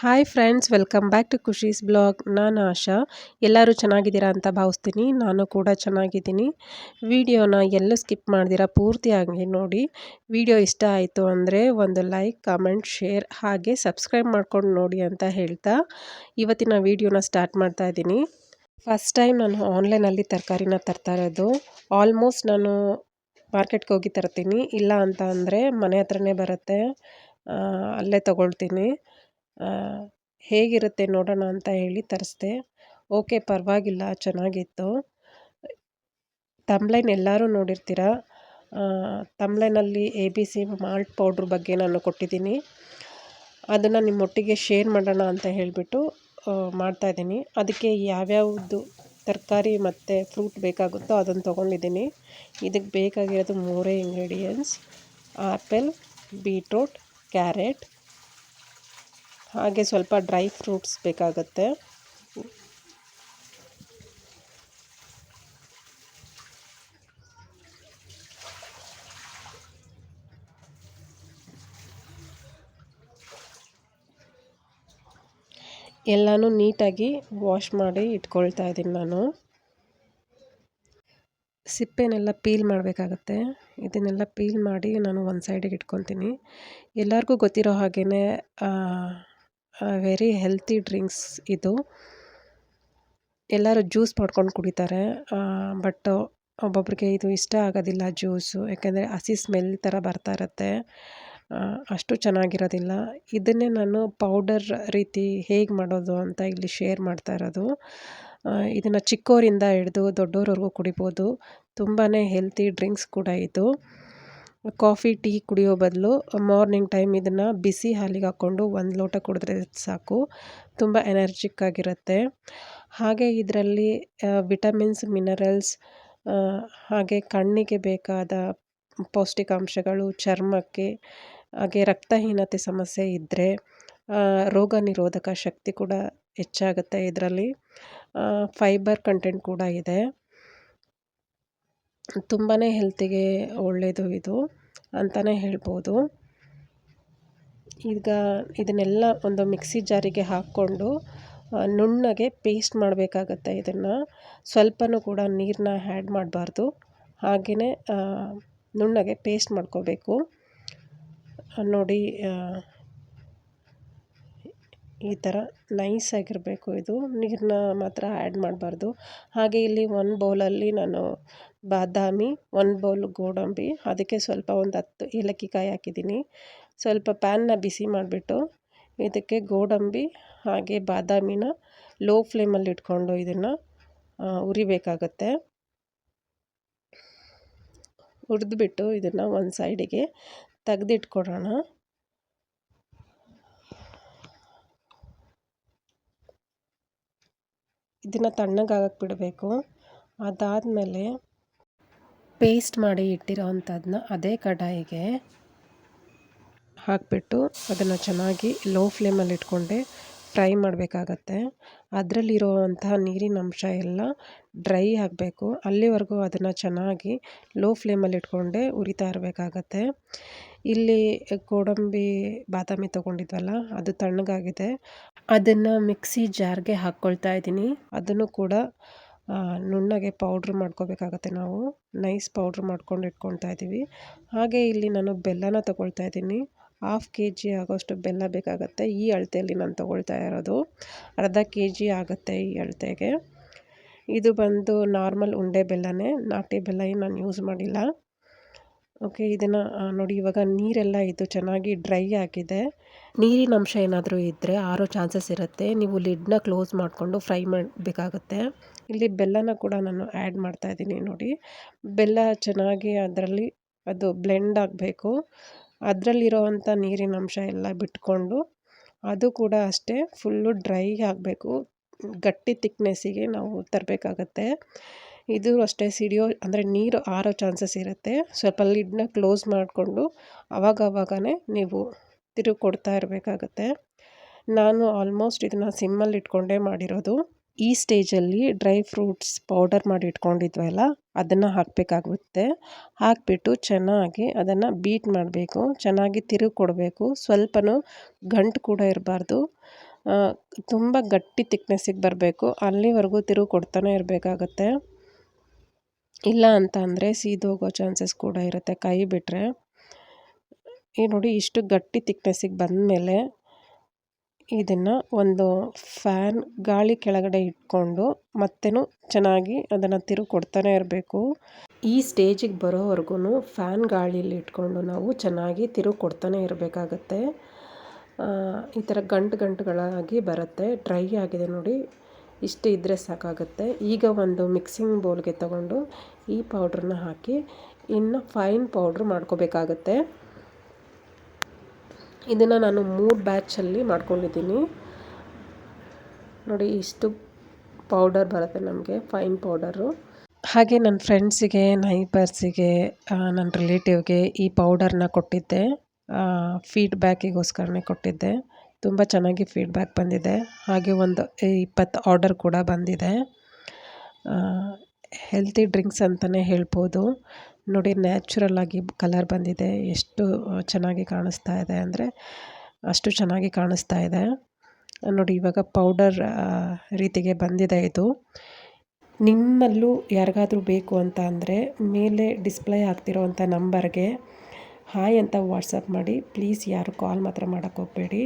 Hi friends welcome back to Khushi's blog ನಾನು ಆಶಾ. ಎಲ್ಲರೂ ಚೆನ್ನಾಗಿದ್ದೀರಾ ಅಂತ ಭಾವಿಸ್ತೀನಿ. ನಾನು ಕೂಡ ಚೆನ್ನಾಗಿದ್ದೀನಿ. ವಿಡಿಯೋನ ಎಲ್ಲೂ ಸ್ಕಿಪ್ ಮಾಡ್ದಿರಾ ಪೂರ್ತಿಯಾಗಿ ನೋಡಿ. ವಿಡಿಯೋ ಇಷ್ಟ ಆಯಿತು ಅಂದರೆ ಒಂದು ಲೈಕ್, ಕಾಮೆಂಟ್, ಶೇರ್, ಹಾಗೆ ಸಬ್ಸ್ಕ್ರೈಬ್ ಮಾಡ್ಕೊಂಡು ನೋಡಿ ಅಂತ ಹೇಳ್ತಾ ಇವತ್ತಿನ ವಿಡಿಯೋನ ಸ್ಟಾರ್ಟ್ ಮಾಡ್ತಾ ಇದ್ದೀನಿ. ಫಸ್ಟ್ ಟೈಮ್ ನಾನು ಆನ್ಲೈನಲ್ಲಿ ತರಕಾರಿನ ತರ್ತಾ ಇರೋದು. ಆಲ್ಮೋಸ್ಟ್ ನಾನು ಮಾರ್ಕೆಟ್ಗೆ ಹೋಗಿ ತರ್ತೀನಿ. ಇಲ್ಲ ಅಂತ ಅಂದರೆ ಮನೆ ಹತ್ರನೇ ಬರುತ್ತೆ. ಅಲ್ಲೇ ತೊಗೊಳ್ತೀನಿ. ಹೇಗಿರುತ್ತೆ ನೋಡೋಣ ಅಂತ ಹೇಳಿ ತರಿಸ್ದೆ. ಓಕೆ, ಪರವಾಗಿಲ್ಲ, ಚೆನ್ನಾಗಿತ್ತು. ತಮ್ಲೈನ್ ಎಲ್ಲರೂ ನೋಡಿರ್ತೀರ? ತಂಬ್ಲೈನಲ್ಲಿ A B C malt powder ಬಗ್ಗೆ ನಾನು ಕೊಟ್ಟಿದ್ದೀನಿ. ಅದನ್ನು ನಿಮ್ಮೊಟ್ಟಿಗೆ ಶೇರ್ ಮಾಡೋಣ ಅಂತ ಹೇಳಿಬಿಟ್ಟು ಮಾಡ್ತಾಯಿದ್ದೀನಿ ಅದಕ್ಕೆ ಯಾವ್ಯಾವುದು ತರಕಾರಿ ಮತ್ತು ಫ್ರೂಟ್ ಬೇಕಾಗುತ್ತೋ ಅದನ್ನು ತೊಗೊಂಡಿದ್ದೀನಿ. ಇದಕ್ಕೆ ಬೇಕಾಗಿರೋದು ಮೂರೇ ಇಂಗ್ರೀಡಿಯೆಂಟ್ಸ್ ಆ್ಯಪಲ್ ಬೀಟ್ರೋಟ್, ಕ್ಯಾರೆಟ್ ಹಾಗೆ ಸ್ವಲ್ಪ ಡ್ರೈ ಫ್ರೂಟ್ಸ್ ಬೇಕಾಗುತ್ತೆ. ಎಲ್ಲನೂ ನೀಟಾಗಿ ವಾಶ್ ಮಾಡಿ ಇಟ್ಕೊಳ್ತಾ ಇದ್ದೀನಿ ನಾನು. ಸಿಪ್ಪೆನೆಲ್ಲ ಪೀಲ್ ಮಾಡಬೇಕಾಗತ್ತೆ. ಇದನ್ನೆಲ್ಲ ಪೀಲ್ ಮಾಡಿ ನಾನು ಒಂದು ಸೈಡಿಗೆ ಇಟ್ಕೊತೀನಿ. ಎಲ್ಲರಿಗೂ ಗೊತ್ತಿರೋ ಹಾಗೇ ವೆರಿ ಹೆಲ್ತಿ ಡ್ರಿಂಕ್ಸ್ ಇದು. ಎಲ್ಲರೂ ಜ್ಯೂಸ್ ಮಾಡ್ಕೊಂಡು ಕುಡಿತಾರೆ. ಬಟ್ ಒಬ್ಬೊಬ್ರಿಗೆ ಇದು ಇಷ್ಟ ಆಗೋದಿಲ್ಲ ಜ್ಯೂಸು ಯಾಕೆಂದರೆ ಹಸಿ ಸ್ಮೆಲ್ ಥರ ಬರ್ತಾ ಇರುತ್ತೆ. ಅಷ್ಟು ಚೆನ್ನಾಗಿರೋದಿಲ್ಲ. ಇದನ್ನೇ ನಾನು ಪೌಡರ್ ರೀತಿ ಹೇಗೆ ಮಾಡೋದು ಅಂತ ಇಲ್ಲಿ ಶೇರ್ ಮಾಡ್ತಾ ಇರೋದು. ಇದನ್ನು ಚಿಕ್ಕವರಿಂದ ಹಿಡಿದು ದೊಡ್ಡೋರವರೆಗೂ ಕುಡಿಬೋದು. ತುಂಬಾ ಹೆಲ್ತಿ ಡ್ರಿಂಕ್ಸ್ ಕೂಡ ಇದು. ಕಾಫಿ, ಟೀ ಕುಡಿಯೋ ಬದಲು ಮಾರ್ನಿಂಗ್ ಟೈಮ್ ಇದನ್ನು ಬಿಸಿ ಹಾಲಿಗೆ ಹಾಕ್ಕೊಂಡು ಒಂದು ಲೋಟ ಕುಡಿದ್ರೆ ಸಾಕು. ತುಂಬ ಎನರ್ಜಿಕ್ ಆಗಿರುತ್ತೆ. ಹಾಗೆ ಇದರಲ್ಲಿ ವಿಟಮಿನ್ಸ್ ಮಿನರಲ್ಸ್ ಹಾಗೆ ಕಣ್ಣಿಗೆ ಬೇಕಾದ ಪೌಷ್ಟಿಕಾಂಶಗಳು, ಚರ್ಮಕ್ಕೆ, ಹಾಗೆ ರಕ್ತಹೀನತೆ ಸಮಸ್ಯೆ ಇದ್ದರೆ ರೋಗ ನಿರೋಧಕ ಶಕ್ತಿ ಕೂಡ ಹೆಚ್ಚಾಗುತ್ತೆ ಇದರಲ್ಲಿ. ಫೈಬರ್ ಕಂಟೆಂಟ್ ಕೂಡ ಇದೆ. ತುಂಬಾ ಹೆಲ್ತಿಗೆ ಒಳ್ಳೆಯದು ಇದು ಅಂತಲೇ ಹೇಳ್ಬೋದು. ಈಗ ಇದನ್ನೆಲ್ಲ ಒಂದು ಮಿಕ್ಸಿ ಜಾರಿಗೆ ಹಾಕ್ಕೊಂಡು ನುಣ್ಣಗೆ ಪೇಸ್ಟ್ ಮಾಡಬೇಕಾಗತ್ತೆ ಇದನ್ನು. ಸ್ವಲ್ಪನೂ ಕೂಡ ನೀರನ್ನ ಹ್ಯಾಡ್ ಮಾಡಬಾರ್ದು. ಹಾಗೆಯೇ ನುಣ್ಣಗೆ ಪೇಸ್ಟ್ ಮಾಡ್ಕೋಬೇಕು. ನೋಡಿ ಈ ಥರ ನೈಸಾಗಿರಬೇಕು ಇದು. ನೀರನ್ನ ಮಾತ್ರ ಆ್ಯಡ್ ಮಾಡಬಾರ್ದು. ಹಾಗೆ ಇಲ್ಲಿ ಒಂದು ಬೌಲಲ್ಲಿ ನಾನು ಬಾದಾಮಿ ಒಂದು ಬೌಲ್ ಗೋಡಂಬಿ, ಅದಕ್ಕೆ ಸ್ವಲ್ಪ ಒಂದು ಹತ್ತು ಏಲಕ್ಕಿ ಕಾಯಿ ಹಾಕಿದ್ದೀನಿ. ಸ್ವಲ್ಪ ಪ್ಯಾನ್ನ ಬಿಸಿ ಮಾಡಿಬಿಟ್ಟು ಇದಕ್ಕೆ ಗೋಡಂಬಿ, ಹಾಗೆ ಬಾದಾಮಿನ ಲೋ ಫ್ಲೇಮಲ್ಲಿ ಇಟ್ಕೊಂಡು ಇದನ್ನು ಉರಿಬೇಕಾಗತ್ತೆ ಹುರಿದ್ಬಿಟ್ಟು ಇದನ್ನು ಒಂದು ಸೈಡಿಗೆ ತೆಗ್ದಿಟ್ಕೊಡೋಣ. ಇದನ್ನು ತಣ್ಣಗಾಗಕ್ಕೆ ಬಿಡಬೇಕು. ಅದಾದಮೇಲೆ ಪೇಸ್ಟ್ ಮಾಡಿ ಇಟ್ಟಿರೋ ಅಂಥದ್ದನ್ನ ಅದೇ ಕಡಾಯಿಗೆ ಹಾಕಿಬಿಟ್ಟು ಅದನ್ನು ಚೆನ್ನಾಗಿ ಲೋ ಫ್ಲೇಮಲ್ಲಿ ಇಟ್ಕೊಂಡೆ. ಫ್ರೈ ಮಾಡಬೇಕಾಗತ್ತೆ. ಅದರಲ್ಲಿರುವಂತಹ ನೀರಿನ ಅಂಶ ಎಲ್ಲ ಡ್ರೈ ಆಗಬೇಕು. ಅಲ್ಲಿವರೆಗೂ ಅದನ್ನು ಚೆನ್ನಾಗಿ ಲೋ ಫ್ಲೇಮಲ್ಲಿ ಇಟ್ಕೊಂಡೆ ಉರಿತಾ ಇರಬೇಕಾಗತ್ತೆ. ಇಲ್ಲಿ ಗೋಡಂಬಿ, ಬಾದಾಮಿ ತೊಗೊಂಡಿದ್ವಲ್ಲ, ಅದು ತಣ್ಣಗಾಗಿದೆ. ಅದನ್ನು ಮಿಕ್ಸಿ ಜಾರ್ಗೆ ಹಾಕ್ಕೊಳ್ತಾ ಇದ್ದೀನಿ. ಅದನ್ನು ಕೂಡ ನುಣ್ಣಗೆ ಪೌಡ್ರ್ ಮಾಡ್ಕೋಬೇಕಾಗತ್ತೆ ನಾವು. ನೈಸ್ ಪೌಡ್ರ್ ಮಾಡ್ಕೊಂಡು ಇಟ್ಕೊಳ್ತಾ ಇದ್ದೀವಿ. ಹಾಗೆ ಇಲ್ಲಿ ನಾನು ಬೆಲ್ಲನ ತೊಗೊಳ್ತಾ ಇದ್ದೀನಿ. ಹಾಫ್ ಕೆ ಜಿ ಆಗೋಷ್ಟು ಬೆಲ್ಲ ಬೇಕಾಗುತ್ತೆ. ಈ ಅಳತೆಯಲ್ಲಿ ನಾನು ತೊಗೊಳ್ತಾ ಇರೋದು ಅರ್ಧ ಕೆ ಜಿ ಆಗುತ್ತೆ ಈ ಅಳತೆಗೆ. ಇದು ಬಂದು ನಾರ್ಮಲ್ ಉಂಡೆ ಬೆಲ್ಲನೇ, ನಾಟಿ ಬೆಲ್ಲ ಏನು ನಾನು ಯೂಸ್ ಮಾಡಿಲ್ಲ. ಓಕೆ ಇದನ್ನು ನೋಡಿ ಇವಾಗ ನೀರೆಲ್ಲ ಇದು ಚೆನ್ನಾಗಿ ಡ್ರೈ ಆಗಿದೆ. ನೀರಿನ ಅಂಶ ಏನಾದರೂ ಇದ್ದರೆ ಆರೋ ಚಾನ್ಸಸ್ ಇರುತ್ತೆ. ನೀವು ಲಿಡ್ನ ಕ್ಲೋಸ್ ಮಾಡಿಕೊಂಡು ಫ್ರೈ ಮಾಡಬೇಕಾಗುತ್ತೆ. ಇಲ್ಲಿ ಬೆಲ್ಲನ ಕೂಡ ನಾನು ಆ್ಯಡ್ ಮಾಡ್ತಾ ಇದ್ದೀನಿ ನೋಡಿ. ಬೆಲ್ಲ ಚೆನ್ನಾಗಿ ಅದರಲ್ಲಿ ಅದು ಬ್ಲೆಂಡ್ ಆಗಬೇಕು. ಅದರಲ್ಲಿರೋವಂಥ ನೀರಿನ ಅಂಶ ಎಲ್ಲ ಬಿಟ್ಕೊಂಡು ಅದು ಕೂಡ ಅಷ್ಟೇ ಫುಲ್ಲು ಡ್ರೈ ಆಗಬೇಕು. ಗಟ್ಟಿ ತಿಕ್ನೆಸ್ಸಿಗೆ ನಾವು ತರಬೇಕಾಗತ್ತೆ. ಇದು ಅಷ್ಟೇ ಸಿಡಿಯೋ ಅಂದರೆ ನೀರು ಆರೋ ಚಾನ್ಸಸ್ ಇರುತ್ತೆ. ಸ್ವಲ್ಪ ಲಿಡ್ನ ಕ್ಲೋಸ್ ಮಾಡಿಕೊಂಡು ಅವಾಗವಾಗನೇ ನೀವು ತಿರುಗಿ ಕೊಡ್ತಾ ಇರಬೇಕಾಗತ್ತೆ. ನಾನು ಆಲ್ಮೋಸ್ಟ್ ಇದನ್ನು ಸಿಮ್ಮಲ್ಲಿ ಇಟ್ಕೊಂಡೇ ಮಾಡಿರೋದು. ಈ ಸ್ಟೇಜಲ್ಲಿ ಡ್ರೈ ಫ್ರೂಟ್ಸ್ ಪೌಡರ್ ಮಾಡಿ ಇಟ್ಕೊಂಡಿದ್ವಲ್ಲ, ಅದನ್ನು ಹಾಕಬೇಕಾಗುತ್ತೆ. ಹಾಕಿಬಿಟ್ಟು ಚೆನ್ನಾಗಿ ಅದನ್ನು ಬೀಟ್ ಮಾಡಬೇಕು. ಚೆನ್ನಾಗಿ ತಿರುಗಿ ಕೊಡಬೇಕು. ಸ್ವಲ್ಪನೂ ಗಂಟು ಕೂಡ ಇರಬಾರ್ದು. ತುಂಬ ಗಟ್ಟಿ ತಿಕ್ನೆಸ್ಸಿಗೆ ಬರಬೇಕು. ಅಲ್ಲಿವರೆಗೂ ತಿರುವು ಕೊಡ್ತಾನೆ ಇರಬೇಕಾಗತ್ತೆ. ಇಲ್ಲ ಅಂತ ಅಂದರೆ ಸೀದೋಗೋ ಚಾನ್ಸಸ್ ಕೂಡ ಇರುತ್ತೆ ಕೈ ಬಿಟ್ಟರೆ ಈ ನೋಡಿ ಇಷ್ಟು ಗಟ್ಟಿ ತಿಕ್ನೆಸ್ಸಿಗೆ ಬಂದಮೇಲೆ ಇದನ್ನು ಒಂದು ಫ್ಯಾನ್ ಗಾಳಿ ಕೆಳಗಡೆ ಇಟ್ಕೊಂಡು ಮತ್ತೇನು ಚೆನ್ನಾಗಿ ಅದನ್ನು ತಿರು ಕೊಡ್ತಾನೆ ಇರಬೇಕು. ಈ ಸ್ಟೇಜಿಗೆ ಬರೋವರೆಗೂ ಫ್ಯಾನ್ ಗಾಳಿಯಲ್ಲಿ ಇಟ್ಕೊಂಡು ನಾವು ಚೆನ್ನಾಗಿ ತಿರುವು ಕೊಡ್ತಾನೆ ಇರಬೇಕಾಗತ್ತೆ ಈ ಥರ ಗಂಟು ಗಂಟುಗಳಾಗಿ ಬರುತ್ತೆ. ಡ್ರೈ ಆಗಿದೆ ನೋಡಿ. ಇಷ್ಟು ಇದ್ದರೆ ಸಾಕಾಗುತ್ತೆ. ಈಗ ಒಂದು ಮಿಕ್ಸಿಂಗ್ ಬೌಲ್ಗೆ ತಗೊಂಡು ಈ ಪೌಡ್ರನ್ನ ಹಾಕಿ ಇನ್ನು ಫೈನ್ ಪೌಡ್ರ್ ಮಾಡ್ಕೋಬೇಕಾಗತ್ತೆ. ಇದನ್ನು ನಾನು ಮೂರು ಬ್ಯಾಚಲ್ಲಿ ಮಾಡ್ಕೊಂಡಿದ್ದೀನಿ. ನೋಡಿ, ಇಷ್ಟು ಪೌಡರ್ ಬರುತ್ತೆ ನಮಗೆ ಫೈನ್ ಪೌಡರು ಹಾಗೆ ನನ್ನ ಫ್ರೆಂಡ್ಸಿಗೆ ನೈಬರ್ಸಿಗೆ ನನ್ನ ರಿಲೇಟಿವ್ಗೆ ಈ ಪೌಡರ್ನ ಕೊಟ್ಟಿದ್ದೆ. ಫೀಡ್ಬ್ಯಾಕಿಗೋಸ್ಕರನೇ ಕೊಟ್ಟಿದ್ದೆ. ತುಂಬ ಚೆನ್ನಾಗಿ ಫೀಡ್ಬ್ಯಾಕ್ ಬಂದಿದೆ. ಹಾಗೆ ಒಂದು ಇಪ್ಪತ್ತು ಆರ್ಡರ್ ಕೂಡ ಬಂದಿದೆ. ಹೆಲ್ತಿ ಡ್ರಿಂಕ್ಸ್ ಅಂತಲೇ ಹೇಳ್ಬೋದು. ನೋಡಿ ನ್ಯಾಚುರಲ್ ಆಗಿ ಕಲರ್ ಬಂದಿದೆ. ಎಷ್ಟು ಚೆನ್ನಾಗಿ ಕಾಣಿಸ್ತಾ ಇದೆ ಅಂದರೆ, ಅಷ್ಟು ಚೆನ್ನಾಗಿ ಕಾಣಿಸ್ತಾ ಇದೆ. ನೋಡಿ, ಇವಾಗ ಪೌಡರ್ ರೀತಿಗೆ ಬಂದಿದೆ ಇದು. ನಿಮ್ಮಲ್ಲೂ ಯಾರಿಗಾದರೂ ಬೇಕು ಅಂತ ಅಂದರೆ, ಮೇಲೆ ಡಿಸ್ಪ್ಲೇ ಆಗ್ತಿರೋವಂಥ ನಂಬರ್ಗೆ ಹಾಯ್ ಅಂತ ವಾಟ್ಸಪ್ ಮಾಡಿ. ಪ್ಲೀಸ್ ಯಾರು ಕಾಲ್ ಮಾತ್ರ ಮಾಡೋಕ್ಕೆ ಹೋಗಬೇಡಿ.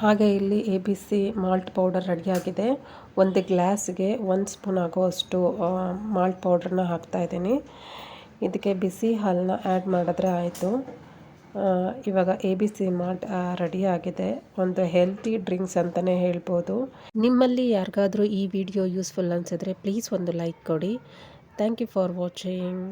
ಹಾಗೆ ಇಲ್ಲಿ A B C malt powder ರೆಡಿಯಾಗಿದೆ ಒಂದು ಗ್ಲಾಸ್ಗೆ ಒಂದು ಸ್ಪೂನ್ ಆಗೋ ಅಷ್ಟು ಮಾಲ್ಟ್ ಪೌಡ್ರನ್ನ ಹಾಕ್ತಾಯಿದ್ದೀನಿ ಇದಕ್ಕೆ ಬಿಸಿ ಹಾಲನ್ನ ಆ್ಯಡ್ ಮಾಡಿದ್ರೆ ಆಯಿತು. ಇವಾಗ ಎ ಬಿ ಸಿ ಮಾಲ್ಟ್ ರೆಡಿಯಾಗಿದೆ ಒಂದು ಹೆಲ್ತಿ ಡ್ರಿಂಕ್ಸ್ ಅಂತಲೇ ಹೇಳ್ಬೋದು. ನಿಮ್ಮಲ್ಲಿ ಯಾರಿಗಾದರೂ ಈ ವಿಡಿಯೋ ಯೂಸ್ಫುಲ್ ಅನಿಸಿದ್ರೆ ಪ್ಲೀಸ್ ಒಂದು ಲೈಕ್ ಕೊಡಿ. Thank you for watching